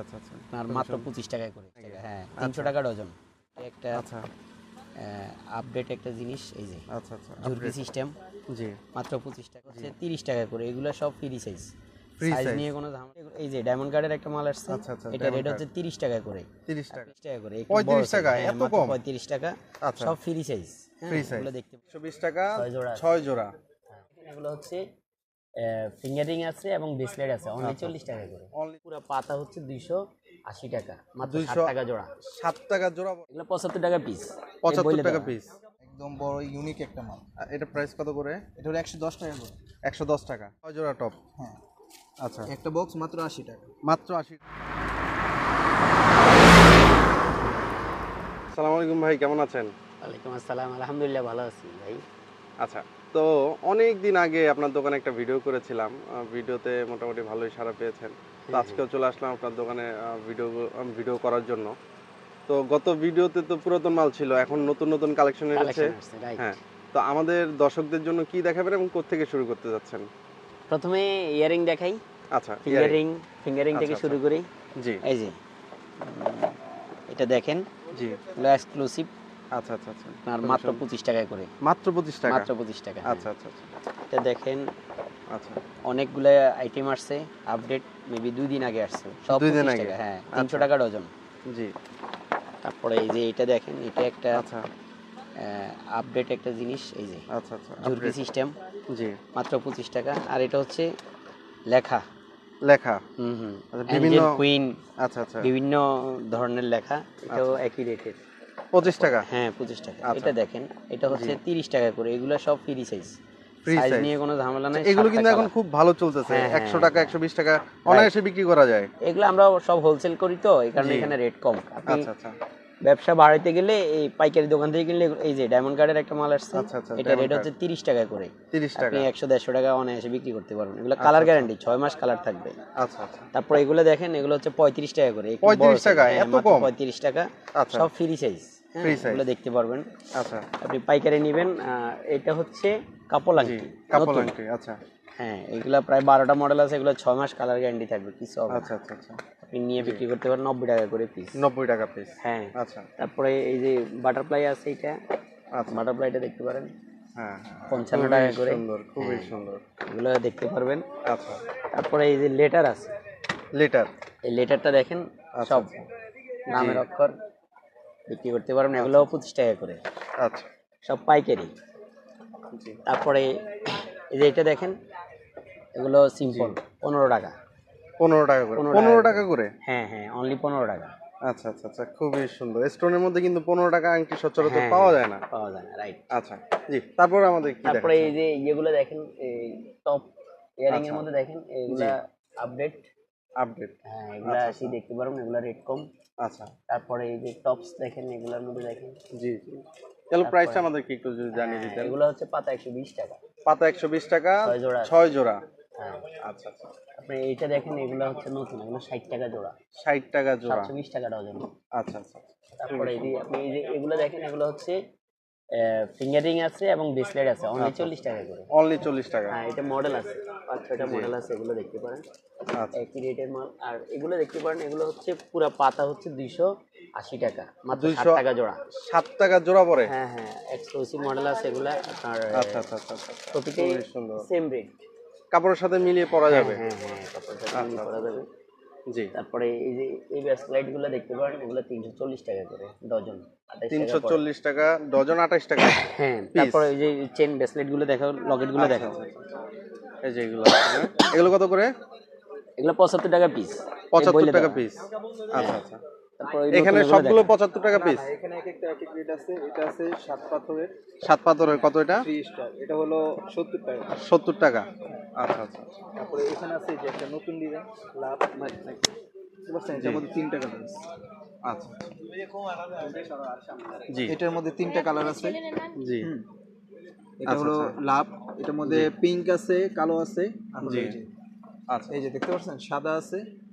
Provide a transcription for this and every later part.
আচ্ছা আচ্ছা আচ্ছা। মাত্র পঁচিশ টাকায় করে। হ্যাঁ তিনশো টাকা ডজন একটা আচ্ছা। আপডেট একটা জিনিস এই যে আচ্ছা আচ্ছা ঝুরকি সিস্টেম জি। মাত্র পঁচিশ টাকা হচ্ছে তিরিশ টাকা করে। এগুলো সব ফ্রি সাইজ সাইজ নিয়ে কোনো ঝামেলা এই যে ডায়মন্ড কার্ডের একটা মাল আসছে আচ্ছা, আচ্ছা, এটা রেট হচ্ছে তিরিশ টাকা করে। তিরিশ টাকা। তিরিশ টাকা করে। 35 টাকা? এত কম? পঁয়ত্রিশ টাকা। আচ্ছা। সব ফ্রি সাইজ? দেখতে টাকা ছয় জোড়া। জোড়া। এগুলো হচ্ছে ফিঙ্গারিং আছে এবং ব্রেসলেট আছে অনলি চল্লিশ টাকা করে। অনলি পুরো পাতা হচ্ছে দুইশো আশি টাকা মাত্র 200 ষাট টাকা জোড়া। সাত টাকা জোড়া এগুলো পঁচাত্তর টাকা পিস পঁচাত্তর টাকা পিস একদম বড় ইউনিক একটা মাল। এটা প্রাইস কত করে? এটা হলো একশো দশ টাকা করে। একশো দশ টাকা। ছয় জোড়া টপ হ্যাঁ। আচ্ছা। একটা বক্স মাত্র আশি টাকা। মাত্র আশি সালাম আলাইকুম ভাই কেমন আছেন? ওয়ালাইকুম আসসালাম আলহামদুলিল্লাহ ভালো আছি ভাই। আচ্ছা। তো অনেক দিন আগে আপনার দোকানে একটা ভিডিও করেছিলাম। ভিডিওতে মোটামুটি ভালোই সাড়া পেয়েছেন। তো আজকেও চলে আসলাম আপনার দোকানে ভিডিও ভিডিও করার জন্য। তো গত ভিডিওতে তো পুরাতন মাল ছিল এখন নতুন নতুন কালেকশন এসেছে। হ্যাঁ তো আমাদের দর্শকদের জন্য কি দেখাবেন এবং কোথেকে শুরু করতে যাচ্ছেন? প্রথমে ইয়ারিং দেখাই। আচ্ছা earring। ফিঙ্গারিং ফিঙ্গারিং থেকে আচ্ছা, শুরু করি। জি। এই যে। এটা দেখেন। জি। এক্সক্লুসিভ আচ্ছা আচ্ছা আচ্ছা। আর মাত্র পঁচিশ টাকায় করে। মাত্র পঁচিশ টাকা? মাত্র পঁচিশ টাকা হ্যাঁ। আচ্ছা আচ্ছা আচ্ছা। এটা দেখেন আচ্ছা। অনেকগুলো আইটেম আসছে আপডেট মেবি দুই দিন আগে আসছে। সব দুই দিন আগে? হ্যাঁ তিনশো আচ্ছা। টাকা ডজন জি। তারপরে এই যে এটা দেখেন এটা একটা আচ্ছা। আপডেট একটা জিনিস এই যে আচ্ছা আচ্ছা ঝুরকি সিস্টেম জি। মাত্র পঁচিশ টাকা। আর এটা হচ্ছে লেখা। লেখা। হুম হুম। আচ্ছা, বিভিন্ন- কুইন আচ্ছা আচ্ছা। বিভিন্ন ধরনের লেখা। এটাও একই রেটের পঁচিশ টাকা? হ্যাঁ পঁচিশ টাকা। আচ্ছা। এটা দেখেন এটা হচ্ছে তিরিশ টাকা করে। এগুলো সব ফ্রি সাইজ সাইজ নিয়ে কোনো ঝামেলা নাই এগুলো কিন্তু এখন খুব ভালো চলতেছে। হ্যাঁ, হ্যাঁ, একশো টাকা হ্যাঁ। একশো বিশ টাকা অনায়াসে বিক্রি করা যায়। এগুলো আমরা সব হোলসেল করি তো এই কারণে এখানে রেট কম। আচ্ছা আচ্ছা। ব্যবসা বাড়াইতে গেলে এই পাইকারি দোকান থেকে কিনলে এই যে ডায়মন্ড কার্ডের একটা মাল আসছে আচ্ছা, আচ্ছা, এটা রেট হচ্ছে তিরিশ টাকা করে। তিরিশ টাকা। আপনি একশো দেড়শো টাকা অনায়াসে বিক্রি করতে পারবেন। এগুলো কালার গ্যারান্টি ছয় মাস কালার থাকবে। আচ্ছা আচ্ছা। তারপর এগুলো দেখেন এগুলো হচ্ছে পঁয়ত্রিশ টাকা করে। 35 টাকা? হ্যাঁ, এত কম? পঁয়ত্রিশ টাকা। সব ফ্রি সাইজ? এগুলো দেখতে পারবেন। আচ্ছা। আপনি পাইকারি নেবেন এটা হচ্ছে কাপড় আংটি কাপড় আংটি আচ্ছা। হ্যাঁ এগুলা প্রায় বারোটা মডেল আছে এগুলো ছয় মাস কালার গ্যারান্টি থাকবে কিছু আচ্ছা আচ্ছা আচ্ছা। আপনি নিয়ে বিক্রি করতে পারেন নব্বই টাকা করে পিস নব্বই টাকা পিস হ্যাঁ। আচ্ছা। তারপরে এই যে বাটারফ্লাই আছে এটা আচ্ছা। বাটারফ্লাইটা দেখতে পারেন। হ্যাঁ পঞ্চান্ন টাকা করে। সুন্দর খুবই হ্যাঁ। সুন্দর। এগুলো দেখতে পারবেন। আচ্ছা। তারপরে এই যে লেটার আছে। লিটার এই লেটারটা দেখেন আচ্ছা, সব নামের অক্ষর। বিক্রি করতে পারবেন এগুলো পঁচিশ টাকা করে। আচ্ছা। সব পাইকারি। তারপরে এই যে এটা দেখেন এগুলো সিম্পল পনেরো টাকা। পনেরো টাকা করে। পনেরো টাকা করে? হ্যাঁ হ্যাঁ অনলি পনেরো টাকা। আচ্ছা আচ্ছা আচ্ছা খুবই সুন্দর। স্টোনের মধ্যে কিন্তু পনেরো টাকা আংটি সচরাচর হ্যাঁ, পাওয়া যায় না। পাওয়া যায় না রাইট আচ্ছা জি তারপর আমাদের কি তারপরে এই যে ইয়েগুলো দেখেন এই টপ ইয়ারিং এর আচ্ছা। মধ্যে দেখেন এগুলা আপডেট আপডেট হ্যাঁ এগুলা আসি দেখতে পারবেন এগুলা রেট কম। আচ্ছা। তারপরে এই যে টপস দেখেন এগুলোর মধ্যে দেখেন। জি জি। তাহলে প্রাইসটা আমাদেরকে একটু যদি জানিয়ে দিতেন। এগুলো হচ্ছে পাতা একশো বিশ টাকা। পাতা একশো বিশ টাকা ছয় জোড়া। ছয় জোড়া। হ্যাঁ। আচ্ছা আচ্ছা। আপনি এইটা দেখেন এগুলো হচ্ছে নতুন এগুলো ষাট টাকা জোড়া। ষাট টাকা জোড়া। বিশ টাকা ডজন। আচ্ছা আচ্ছা। তারপরে এই যে আপনি এই যে এগুলো দেখেন এগুলো হচ্ছে ফিঙ্গারিং আছে এবং ব্রেসলেট আছে অনলি চল্লিশ টাকা করে। অনলি চল্লিশ টাকা। হ্যাঁ এটা মডেল আছে। পাঁচ ছয়টা মডেল আছে এগুলো দেখতে পারেন। আচ্ছা। একই রেটের মাল। আর এগুলো দেখতে পারেন এগুলো হচ্ছে পুরো পাতা হচ্ছে দুইশো আশি টাকা মাত্র 200 টাকা জোড়া। সাত টাকা জোড়া পড়ে হ্যাঁ হ্যাঁ এক্সক্লুসিভ মডেল আছে এগুলো আপনার আচ্ছা আচ্ছা আচ্ছা আচ্ছা। প্রতিটি সেম রেট কাপড়ের সাথে মিলিয়ে পরা যাবে? হ্যাঁ হ্যাঁ কাপড়টা আচ্ছা, তৈরি করা যাবে। জি। তারপরে এই যে এই ব্যাসলাইটগুলো দেখতে পারেন এগুলো তিনশো চল্লিশ টাকা করে ডজন তিনশো চল্লিশ টাকা ডজন আঠাশ টাকা। হ্যাঁ তারপরে এই যে চেন ব্যাসলাইটগুলো দেখো লকেটগুলো দেখো এই যে এগুলো হ্যাঁ? এগুলো কত করে? এগুলো পঁচাত্তর টাকা পিস পঁচাত্তর টাকা পিস আচ্ছা আচ্ছা। এখানে সবগুলো দেখো। পঁচাত্তর টাকা পিস এখানে এক একটা এক এক রেট আছে। এটা আছে সাত পাথরের। সাত পাথরের কত এটা? এটা হলো সত্তর টাকা। সত্তর টাকা। আচ্ছা আচ্ছা আচ্ছা। তারপরে এখানে আছে যে একটা নতুন ডিজাইন লাভ বুঝতে পারছেন এটার মধ্যে তিনটা কালার আছে। আচ্ছা। জি। এটার মধ্যে তিনটা কালার আছে। জি। হুম। এটা আচ্ছা, হলো। লাভ। এটার মধ্যে পিঙ্ক আছে কালো আছে। আর এই যে- আচ্ছা। এই যে দেখতে পাচ্ছেন সাদা আছে।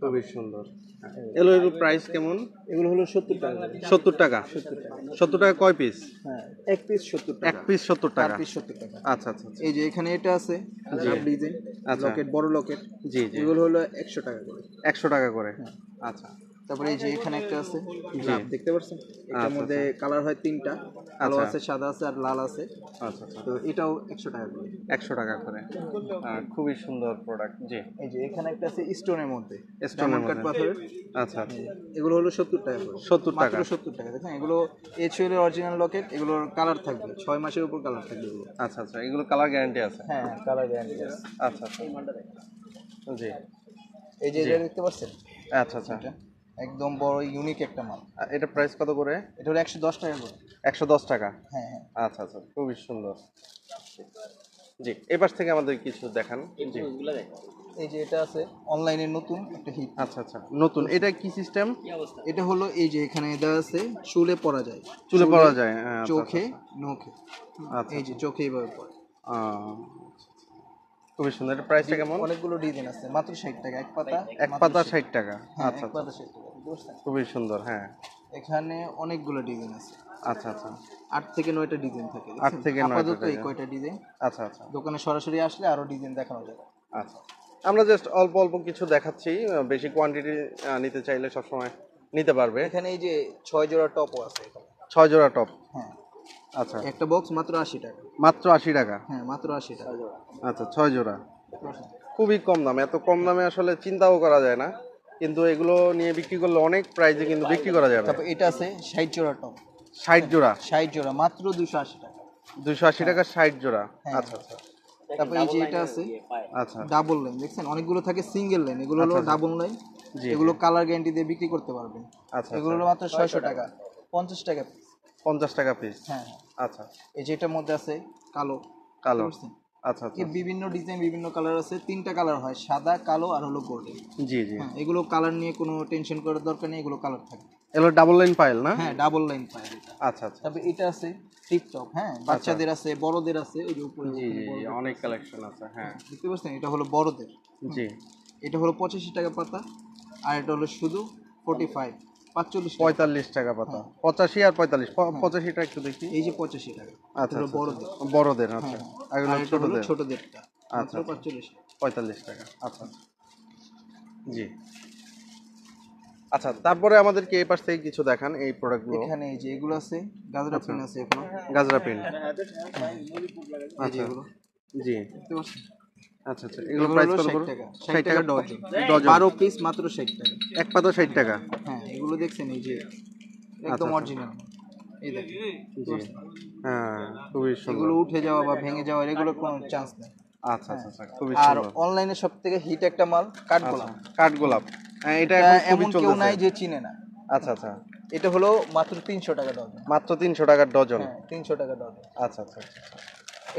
খুবই সুন্দর। এগুলো এগুলো প্রাইস কেমন? এগুলো হলো সত্তর টাকা। সত্তর টাকা? সত্তর টাকা। কয় পিস হ্যাঁ এক পিস সত্তর এক পিস সত্তর টাকা। পিস সত্তর টাকা। আচ্ছা আচ্ছা আচ্ছা। এই যে এখানে এটা আছে ডিজাইন আচ্ছা। লকেট বড় লকেট। জি জি। এগুলো হলো একশো টাকা করে। একশো টাকা করে। আচ্ছা। তারপরে এই যে এখানে একটা আছে লাভ দেখতে পাচ্ছেন এটার আচ্ছা, মধ্যে কালার হয় তিনটা কালো আচ্ছা। আছে সাদা আছে আর লাল আছে। আচ্ছা আচ্ছা। তো এটাও একশো টাকা করে। একশো টাকা করে। খুবই সুন্দর প্রোডাক্ট জি। এই যে এখানে একটা আছে স্টোনের মধ্যে ডায়মন্ড কাট পাথরের। আচ্ছা আচ্ছা। এগুলো হলো সত্তর টাকা করে। 70 টাকা। সত্তর টাকা। দেখেন এগুলো এইচএল এর অরিজিনাল লকেট এগুলোর কালার থাকবে। ছয় মাসের উপর কালার থাকবে এগুলো। আচ্ছা আচ্ছা। এগুলো কালার গ্যারান্টি আছে? হ্যাঁ কালার গ্যারান্টি আছে। আচ্ছা আচ্ছা। জি। এই যে এটা দেখতে পাচ্ছেন? আচ্ছা আচ্ছা। একদম বড় ইউনিক একটা মাল। এটা প্রাইস কত করে? এটা হলো একশো দশ টাকা করে। একশো দশ টাকা? হ্যাঁ হ্যাঁ। আচ্ছা আচ্ছা খুবই সুন্দর। জি পাশ থেকে আমাদের কিছু দেখান। জি। এই যে এটা আছে অনলাইনে নতুন একটা হিট আচ্ছা আচ্ছা নতুন। এটা কি সিস্টেম কি অবস্থা? এটা হলো এই যে এখানে দেওয়া আছে চুলে পরা যায়। চুলে পরা যায় হ্যাঁ, আচ্ছা, চোখে নখে। আচ্ছা এই যে চোখে এইভাবে পরে আহ, খুবই সুন্দর। এটা প্রাইসটা কেমন? অনেকগুলো ডিজাইন আছে মাত্র ষাট টাকা এক পাতা এক পাতা ষাট। টাকা। হ্যাঁ, আচ্ছা এক পাতা ষাট টাকা। খুবই সুন্দর হ্যাঁ। এখানে অনেকগুলো ডিজাইন আছে। আচ্ছা আচ্ছা। আট থেকে নয়টা ডিজাইন থাকে আট থেকে নয়টা আপাতত এই কয়টা ডিজাইন আচ্ছা আচ্ছা। দোকানে সরাসরি আসলে আরও ডিজাইন দেখানো যাবে। আচ্ছা। আমরা জাস্ট অল্প অল্প কিছু দেখাচ্ছি বেশি কোয়ান্টিটি নিতে চাইলে সবসময় নিতে পারবে। এখানে এই যে ছয় জোড়া টপও আছে ছয় জোড়া টপ হ্যাঁ। আচ্ছা। একটা বক্স মাত্র আশি টাকা। মাত্র আশি টাকা? হ্যাঁ মাত্র আশি টাকা। আচ্ছা ছয় জোড়া। খুবই কম দাম এত কম দামে আসলে চিন্তাও করা যায় না। কিন্তু এগুলো নিয়ে বিক্রি করলে অনেক প্রাইসে কিন্তু বিক্রি করা যাবে। তারপর এটা আছে ষাট জোড়া টপ। ষাট জোড়া? ষাট জোড়া মাত্র দুশো আশি টাকা। দুশো আশি টাকা ষাট জোড়া? হ্যাঁ। আচ্ছা আচ্ছা। তারপর এই যে এটা আছে আচ্ছা। ডাবল লাইন দেখছেন? অনেকগুলো থাকে সিঙ্গেল লাইন এগুলো হলো ডাবল লাইন জি, এগুলো কালার গ্যারান্টি দিয়ে বিক্রি করতে পারবেন। আচ্ছা এগুলো হলো মাত্র ছয়শো টাকা পঞ্চাশ টাকা piece। পঞ্চাশ টাকা পিস হ্যাঁ আচ্ছা। এই যে এটার মধ্যে আছে কালো। কালো? আচ্ছা আচ্ছা। বিভিন্ন ডিজাইন বিভিন্ন কালার আছে। তিনটা কালার হয় সাদা কালো আর হলো গোল্ডেন জি জি। হ্যাঁ এগুলো কালার নিয়ে কোনো টেনশন করার দরকার নেই এগুলো কালার থাকে। এগুলো ডাবল লাইন পাইল না? হ্যাঁ ডাবল লাইন এটা। আচ্ছা আচ্ছা। তারপর এটা আছে টিপটপ হ্যাঁ বাচ্চাদের আছে বড়দের আছে ওই যে উপরে জি জি অনেক কালেকশন আছে হ্যাঁ। দেখতে পাচ্ছেন এটা হলো বড়দের। জি। এটা হলো পঁচাশি টাকা পাতা আর এটা হলো শুধু ফোর্টি ফাইভ পাঁচচল্লিশ টাকা। পঁয়তাল্লিশ টাকা পাতা। পঁচাশি আর পঁয়তাল্লিশ। প- পঁচাশিটা একটু দেখি। এই যে পঁচাশি টাকা। আচ্ছা আচ্ছা, বড়দের। আচ্ছা। বড়দের আচ্ছা। এগুলো আর এটা হলো ছোটদের। ছোটদেরটা। আচ্ছা। টাকা। আচ্ছা আচ্ছা। জি। আচ্ছা তারপরে আমাদেরকে এই পাশ থেকে কিছু দেখান এই প্রোডাক্টগুলো এখানে এই যে এগুলো আছে গাজরা পিন আছে গাজরা পিন। জি। আচ্ছা আচ্ছা এগুলো এগুলো প্রাইস কত করে 60 60 টাকা ডজন ডজন বারো পিস মাত্র ষাট টাকা। এক পাতা ষাট টাকা? হ্যাঁ এগুলো দেখছেন এই যে একদম আচ্ছা। অরিজিনাল এই দেখেন। হ্যাঁ খুবই সুন্দর। এগুলো উঠে যাওয়া বা ভেঙে যাওয়া এগুলো কোনো চান্স নেই। আচ্ছা আচ্ছা আচ্ছা খুবই আর অনলাইনে সব থেকে হিট একটা মাল গোলাপ। হ্যাঁ এটা এটা এখন এমন খুবই কেউ নাই যে চিনে না। আচ্ছা আচ্ছা। এটা হলো মাত্র তিনশো টাকা ডজন মাত্র তিনশো টাকার ডজন হ্যাঁ তিনশো টাকা ডজন আচ্ছা আচ্ছা আচ্ছা। আচ্ছা।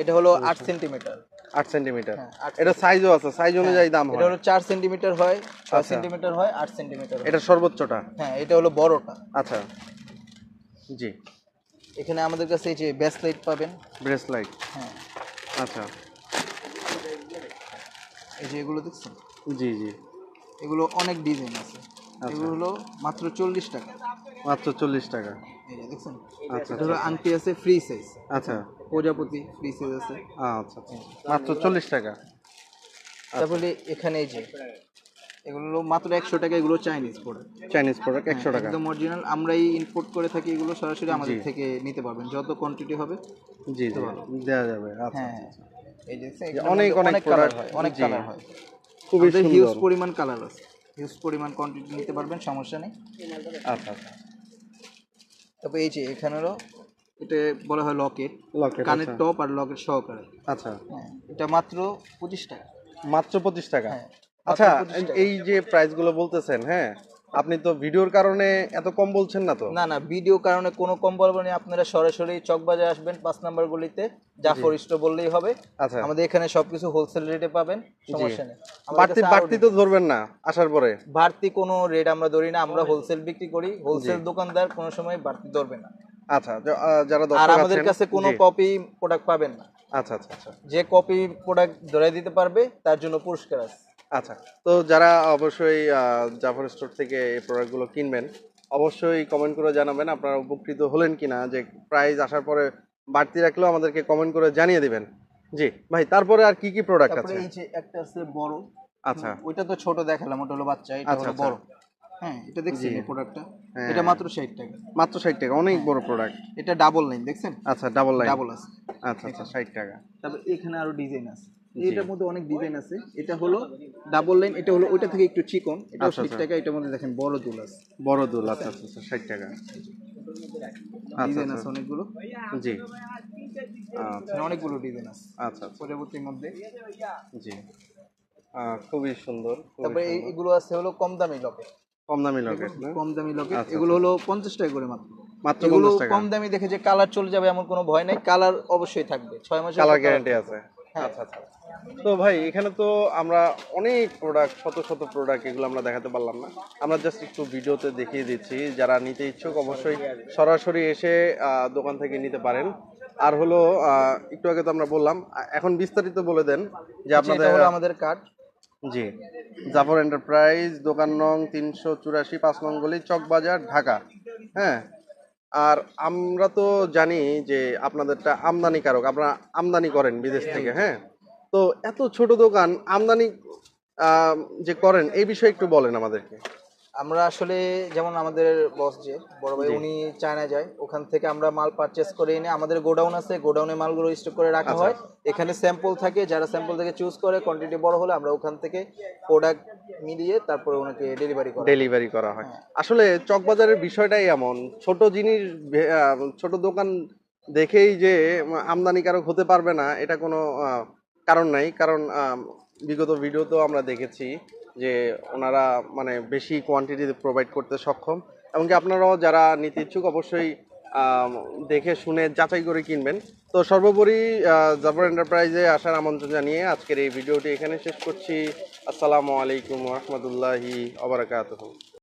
এটা হলো আট সেন্টিমিটার আট সেন্টিমিটার। হ্যাঁ, এটা সাইজও আছে সাইজ অনুযায়ী দাম এটা হলো চার সেন্টিমিটার হয় ছয় সেন্টিমিটার হয় আট সেন্টিমিটার হয়। এটা সর্বোচ্চটা? হ্যাঁ এটা হলো বড়টা। আচ্ছা। জি। এখানে আমাদের কাছে এই যে ব্যাসলাইট পাবেন। ব্রেসলাইট হ্যাঁ। আচ্ছা। এই যে এগুলো দেখছেন? জি জি। এগুলো অনেক ডিজাইন আছে। এগুলো হলো মাত্র চল্লিশ টাকা। মাত্র চল্লিশ টাকা। এই দেখছেন? আচ্ছা হলো আংটি আছে ফ্রি সাইজ আচ্ছা। প্রজাপতি ফ্রি সাইজ আছে। আচ্ছা আচ্ছা। মাত্র চল্লিশ টাকা। তারপরে এখানে এই যে এগুলো মাত্র একশো টাকা এগুলো চাইনিজ প্রোডাক্ট চাইনিজ প্রোডাক্ট একশো টাকা। একদম অরিজিনাল আমরাই ইম্পোর্ট করে থাকি এগুলো সরাসরি আমাদের থেকে নিতে পারবেন। যত কোয়ান্টিটি হবে জি দেওয়া যাবে। আচ্ছা হ্যাঁ। এই যে অনেক অনেক কালার হয় অনেক। কালার হয়। খুবই হিউজ পরিমাণ কালার আছে। হিউজ পরিমাণ কোয়ান্টিটি নিতে পারবেন সমস্যা নেই। আচ্ছা আচ্ছা। তবে এই যে এখানেরও এটা বলা হয় লকেট। লকেট কানের টপ আর লকেট সহকারে। আচ্ছা। এটা মাত্র পঁচিশ টাকা। মাত্র পঁচিশ টাকা? হ্যাঁ আচ্ছা মাত্র 25 টাকা। এই যে প্রাইসগুলো বলতেছেন হ্যাঁ আপনি তো ভিডিওর কারণে এত কম বলছেন না তো? না না ভিডিও কারণে কোনো কম বলব না। আপনারা সরাসরি চকবাজার আসবেন পাঁচ নাম্বার গলিতে জাফর স্টোর বললেই হবে। আচ্ছা। আমাদের এখানে সবকিছু হোলসেল রেটে পাবেন সমস্যা নেই। বাড়তি বাড়তি তো ধরবেন না আসার পরে। বাড়তি কোনো রেট আমরা ধরি না আমরা হোলসেল বিক্রি করি। হোলসেল দোকানদার কোনো সময় বাড়তি ধরবে না। আচ্ছা যারা আর আমাদের কাছে কোনো কপি প্রোডাক্ট পাবেন না। আচ্ছা আচ্ছা আচ্ছা। যে কপি প্রোডাক্ট ধরে দিতে পারবে তার জন্য পুরস্কার আছে। আচ্ছা তো যারা অবশ্যই জাফর স্টোর থেকে এই প্রোডাক্টগুলো কিনবেন অবশ্যই কমেন্ট করে জানাবেন আপনারা উপকৃত হলেন কিনা যে প্রাইস আসার পরে বাড়তি রাখলেও আমাদেরকে কমেন্ট করে জানিয়ে দিবেন। জি ভাই তারপরে আর কি কি প্রোডাক্ট আছে? এই যে একটা আছে বড়। আচ্ছা। ওইটা তো ছোট দেখালাম ওটা হলো বাচ্চা এটা আচ্ছা, হলো আচ্ছা। বড়। হ্যাঁ এটা। এই প্রোডাক্টটা। এটা মাত্র ষাট টাকা। মাত্র ষাট টাকা অনেক বড় প্রোডাক্ট এটা ডাবল লাইন দেখছেন? আচ্ছা ডাবল লাইন ডাবল আছে। আচ্ছা আচ্ছা ষাট টাকা। তারপর এখানে আরও ডিজাইন আছে। এটার মধ্যে অনেক ডিজাইন আছে। এটা হলো ডাবল লাইন এটা হলো ওইটা থেকে একটু চিকন। এটা আচ্ছা, ষাট আচ্ছা। টাকা এটার মধ্যে দেখেন বড় দুল আছে। বড় দুল আচ্ছা আচ্ছা আচ্ছা ষাট টাকা। ডিজাইন আছে অনেকগুলো। জি। অনেকগুলো ডিজাইন আছে। আচ্ছা পরবর্তীর মধ্যে। জি। খুবই সুন্দর তারপরে এগুলো আছে হলো কম দামি লকেট। কম দামি লকেট কম দামি লকেট আচ্ছা, এগুলো হলো পঞ্চাশ টাকা করে মাত্র। মাত্র এগুলো কম দামি দেখে যে কালার চলে যাবে এমন কোনো ভয় নাই। কালার অবশ্যই থাকবে। ছয় মাসের কালার গ্যারান্টি আছে। হ্যাঁ। আচ্ছা আচ্ছা। তো ভাই এখানে তো আমরা অনেক প্রোডাক্ট শত শত প্রোডাক্ট এগুলো আমরা দেখাতে পারলাম না। আমরা জাস্ট একটু ভিডিওতে দেখিয়ে দিচ্ছি। যারা নিতে ইচ্ছুক অবশ্যই সরাসরি এসে দোকান থেকে নিতে পারেন। আর হলো আহ, একটু আগে তো আমরা বললাম এখন বিস্তারিত বলে দেন যে আপনাদের আমাদের কার্ড জি। জাফর এন্টারপ্রাইজ দোকান নং তিনশো চুরাশি পাঁচ নং গলি চকবাজার ঢাকা। হ্যাঁ? আর আমরা তো জানি যে আপনাদেরটা আমদানিকারক আপনারা আমদানি করেন বিদেশ থেকে হ্যাঁ? তো এত ছোট দোকান আমদানি যে করেন এই বিষয়ে একটু বলেন আমাদেরকে। আমরা আসলে যেমন আমাদের বস যে বড় ভাই উনি চায়না যায় ওখান থেকে আমরা মাল পারচেস করে এনে আমাদের গোডাউন আছে গোডাউনে মালগুলো স্টক করে রাখা আচ্ছা। হয়। এখানে স্যাম্পল থাকে যারা স্যাম্পল থেকে চুজ করে কোয়ান্টিটি বড় হলে আমরা ওখান থেকে প্রোডাক্ট মিলিয়ে তারপরে ওনাকে ডেলিভারি করি ডেলিভারি করা হয়। আসলে চকবাজারের বিষয়টাই এমন ছোট জিনিস ছোট দোকান দেখেই যে আমদানিকারক হতে পারবে না এটা কোনো কারণ নাই। কারণ বিগত ভিডিওতেও আমরা দেখেছি। যে ওনারা মানে বেশি কোয়ান্টিটি প্রোভাইড করতে সক্ষম। এমনকি আপনারাও যারা নিতে ইচ্ছুক অবশ্যই দেখে শুনে যাচাই করে কিনবেন। তো সর্বোপরি জাফর এন্টারপ্রাইজে আসার আমন্ত্রণ জানিয়ে আজকের এই ভিডিওটি এখানে শেষ করছি। আসসালামু আলাইকুম রহমতুল্লাহি আবরাকাতুহ